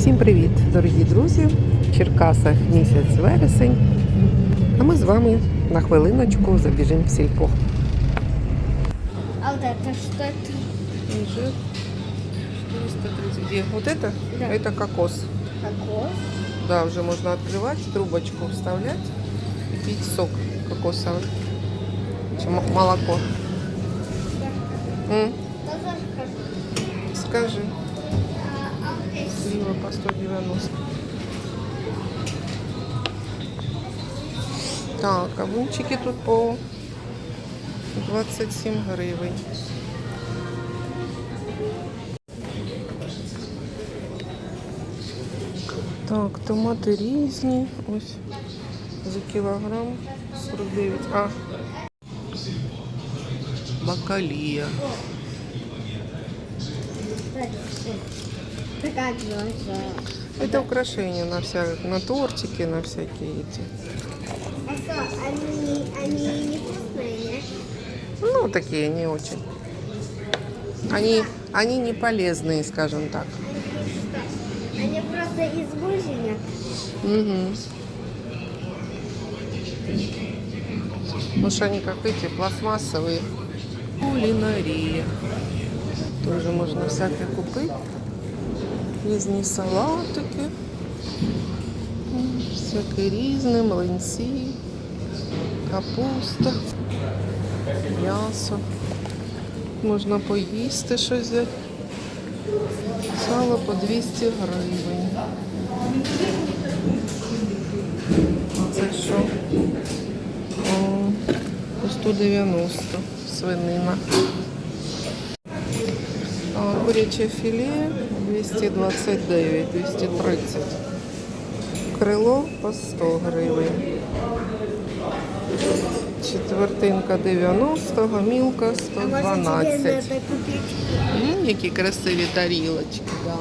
Всім привіт, дорогі друзі! В Черкасах місяць вересень. А ми з вами на хвилиночку забіжимо в сільпо. А вот это что это? Инжир 430. Где? Вот это? Да. Это кокос. Кокос? Да, уже можно открывать, трубочку вставлять и пить сок кокосовый. Чем м- молоко. М, Тоже кокос. Скажи. А, а вот эти? По 190. Так, кавунчики тут по 27 гривень. Так, томати різні. Ось за кілограм 49. А. Бакалія. Это украшения на вся, на тортики, на всякие эти. А что, они, они не вкусные, нет? Ну, такие не очень. Они, они не полезные, скажем так. Они просто из буженек. Угу. Потому что они как эти пластмассовые. Кулинария. Тоже можно всякое купить. Різні салатики. М, Всяке різне, млинці, капуста, м'ясо. Можна поїсти щось взяти. Сало по 200 гривень. Це що? По 190 свинина. Куряче філе 229, 230. Крило по 100 гривень. Четвертинка 90, гамілка А может 112. надо купить? М, які красиві тарілочки, да.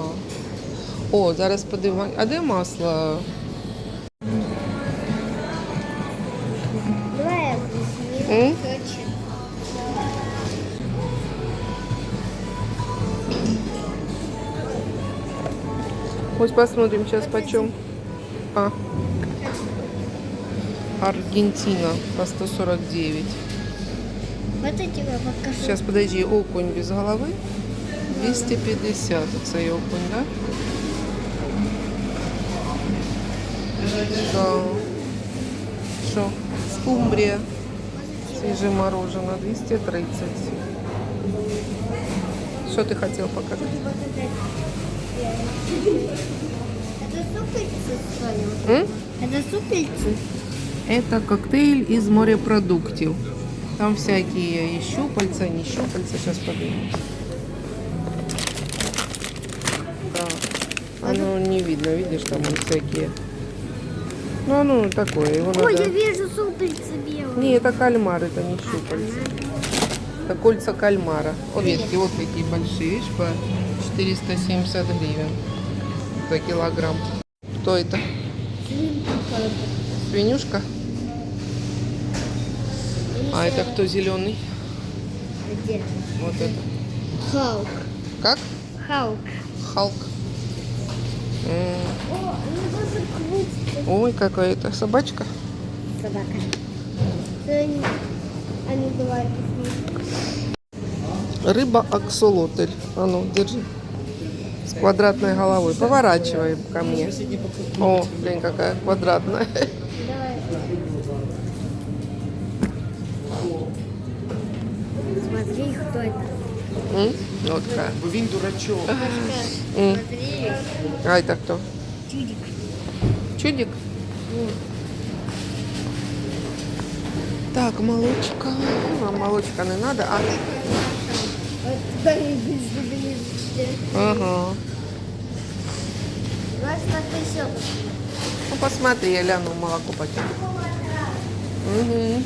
О, зараз подивимось. А де масло? М? Хочу. Ось посмотрим сейчас почем. А. Аргентина по 149. Вот я тебе покажу. Сейчас, подожди, окунь без головы. 250 оцей окунь, да? Да. Що? Скумбрія. Свіже мороженое 230. Що ти хотів показати? Это. Супельцы с? М? Это супельцы? Это коктейль из морепродуктів. Там всякие и щупальца, не щупальца. Сейчас поднимем. Да. Оно не видно, видишь, там вот всякие. Ну, оно такое, его Ой, надо... я вижу супельцы белые. Не, это кальмар, это не щупальца. Это кольца кальмара. Вот ветки, вот какие большие, видишь, по 470 гривен за килограмм. Кто это? Свинюшка? А это кто зеленый? Где? Вот это. Халк. Как? Халк. Халк. Ой, какая это собачка. Собака. Они. Рыба аксолотль. А ну, держи. С квадратной головой. Поворачивай ко мне. О, блин, какая квадратная. Смотри, кто это. М, Вот такая. Бо він дурачок. М, Смотри. А это кто? Чудик. Чудик? Так, молочка. А молочка не надо. А, ага. Ну, посмотри, я гляну молоко почем. Угу.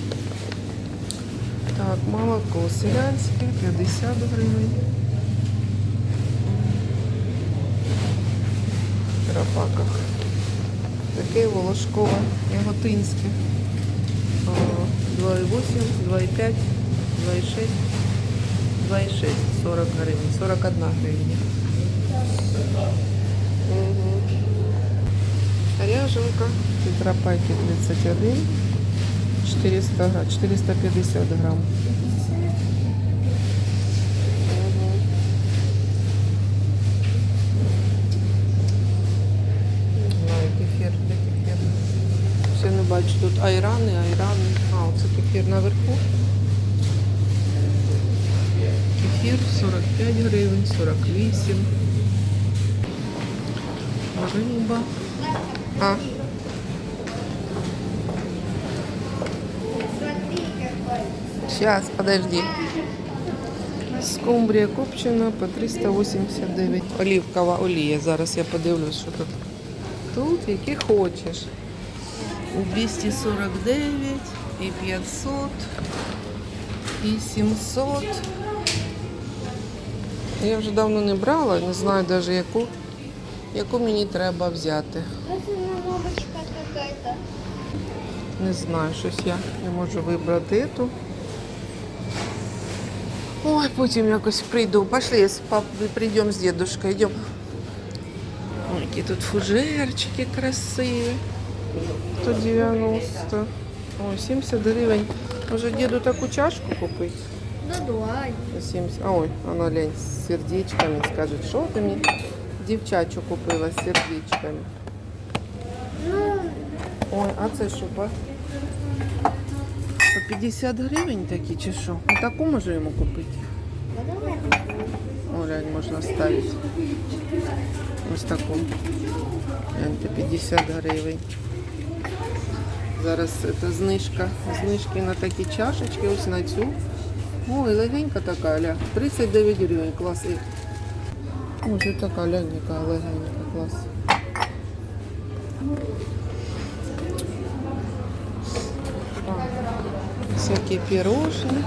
Так, молоко селянське, 50 гривень. В Крапаках. Таке волошкове, яготинське. А, 2,8, 2,5, 2,6, 2,6, 40 гривень, 41 гривня. Угу. ряженка, тетрапаки 31, 400 грамм, 450 грамм. Мгм. Не знаю, кефір, де кефір. Ще не бачу тут айрани, айрани. А, оце кефір наверху. Кефір 45 гривень, 48. Риба. А, сейчас, подожди. Скумбрія копчена по 389. Олівкова олія. Зараз я подивлюсь, що тут. Тут які хочеш. 249 і 500 і 700. Я вже давно не брала, не знаю навіть яку, яку мені треба взяти. Не знаю, щось я не можу вибрати ту. Ой, потім якось прийду. Пошли, з пап... прийдемо з дедушкою. Йдемо. Ой, які тут фужерчики красиві. 190. Ой, 70 гривень. Може діду таку чашку купити? Да 70. А, ой, вона лень з сердечками. Скаже, що ти мені дівчачу купила з сердечками. Ну, Ой, а це що по? По 50 гривень такі чи що? Ну таку можу йому купити. О, глянь, можна ставити. Ось таку. Гляньте, 50 гривень. Зараз це знижка. Знижки на такі чашечки, ось на цю. Ой, легенька така, ля. 39 гривень, клас. І... Ось і така лянь, яка легенька, клас. А, Всякі пірожні.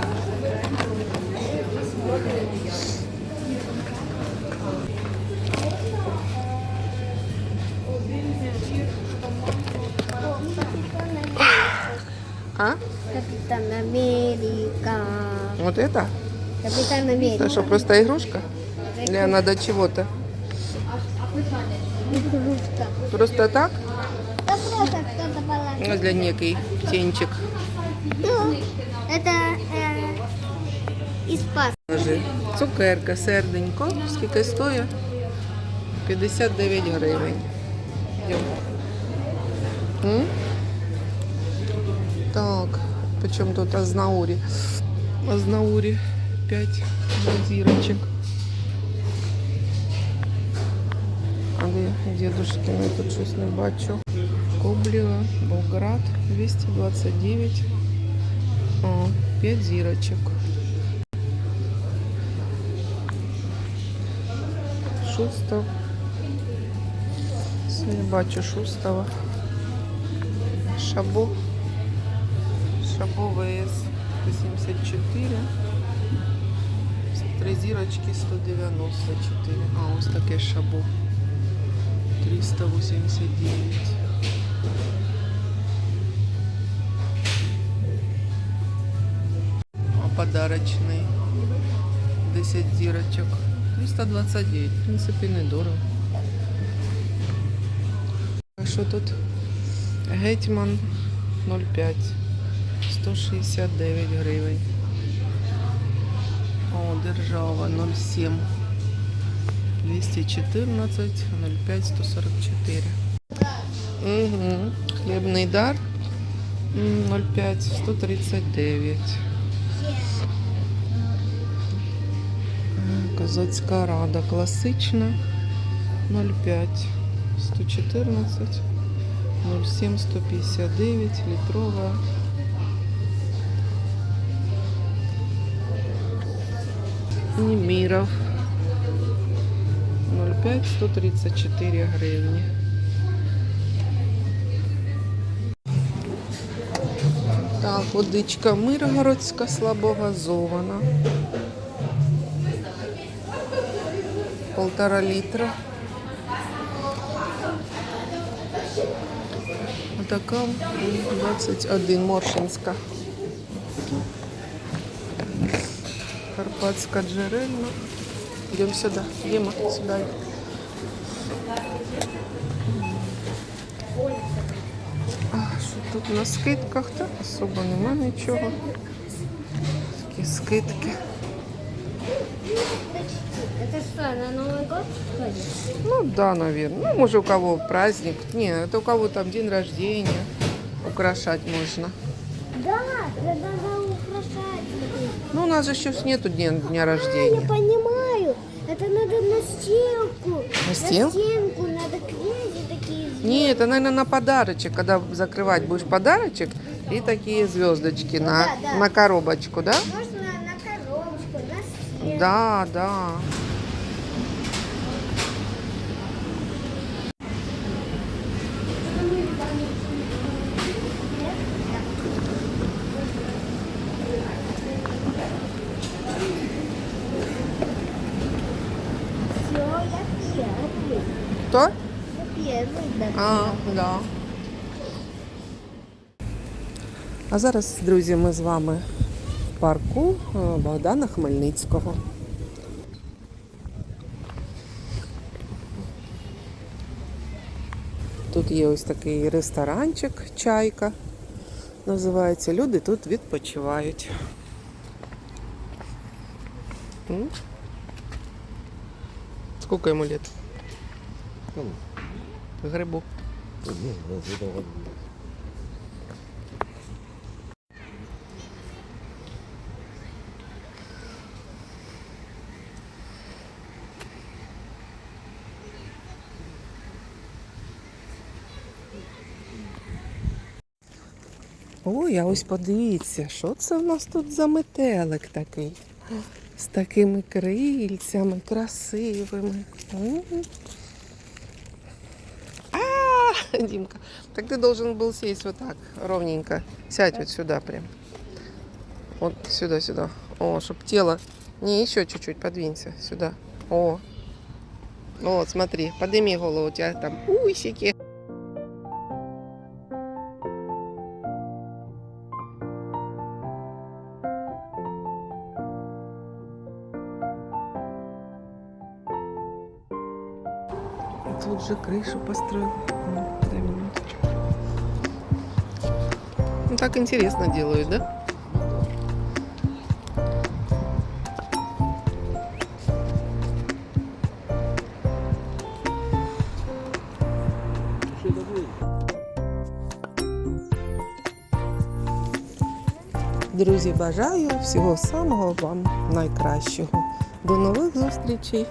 А? Капитан Америка. Вот это? Капитан Америка. Это что, просто игрушка? Или она до чего-то? Просто так? Да просто кто-то положил. Ну, Для некий птенчик. Ну, это э, из пас. Ложи. Цукерка, серденько. Скільки стоїть? 59 гривень. Йдемо. Так, почем тут азнаурі? Азнаурі 5 зірочок. А де дедушкини тут щось не бачу. Коблева, Болград 229. О, 5 зірочок. Шустов. Не бачу Шустова. Шабо. Шабо ВС 174. Три зірочки 194. А, ось таке шабо. 389. А подарочний. 10 зірочок. 329. В принципі, недорого. А що тут? Гетьман 0,5. 169 гривень. О, держава 0,7. 214, 0,5, 144. Угу. Хлібний дар м, 0,5, 139. Козацька рада класична 0,5, 114, 0,7, 159, літрова. Неміров 0,5, 134 гривні. Так, водичка Миргородська слабогазована. Полтора литра. Така 21 Моршинська. Карпатська джерельна. Йдемо сюди. Діма, сюди. тут на скидках, так особо нема нічого. Такі скидки. Это что, на Новый год ходит? Ну да, наверное. Ну, может, у кого праздник. Не, это у кого там день рождения. Украшать можно. Да, это надо украшать. Ну, у нас же сейчас нету дня, дня Я рождения. понимаю. Это надо на стенку. На стен? стенку надо клеить такие. Не, это, наверное, на подарочек. Когда закрывать будешь подарочек, и такие звездочки на, да, да. на коробочку, да? Можно на коробочку, на стенку. Да, да. Да. А, да. А зараз, друзі, ми з вами в парку е, Богдана Хмельницького. Тут є ось такий ресторанчик, чайка. Називається. Люди тут відпочивають. Сколько йому лет? Довго. Ой, а ось подивіться, що це в нас тут за метелик такий. З такими крильцями красивими. А, Димка, так ты должен был сесть вот так, ровненько. Сядь вот сюда прям. Вот сюда, сюда. О, чтоб тело... Не, еще чуть-чуть подвинься сюда. О. Вот, смотри, подними голову, у тебя там усики. Крышу построил. Ну, так интересно делают, да? Друзі, бажаю всього самого вам найкращого. До нових зустрічей!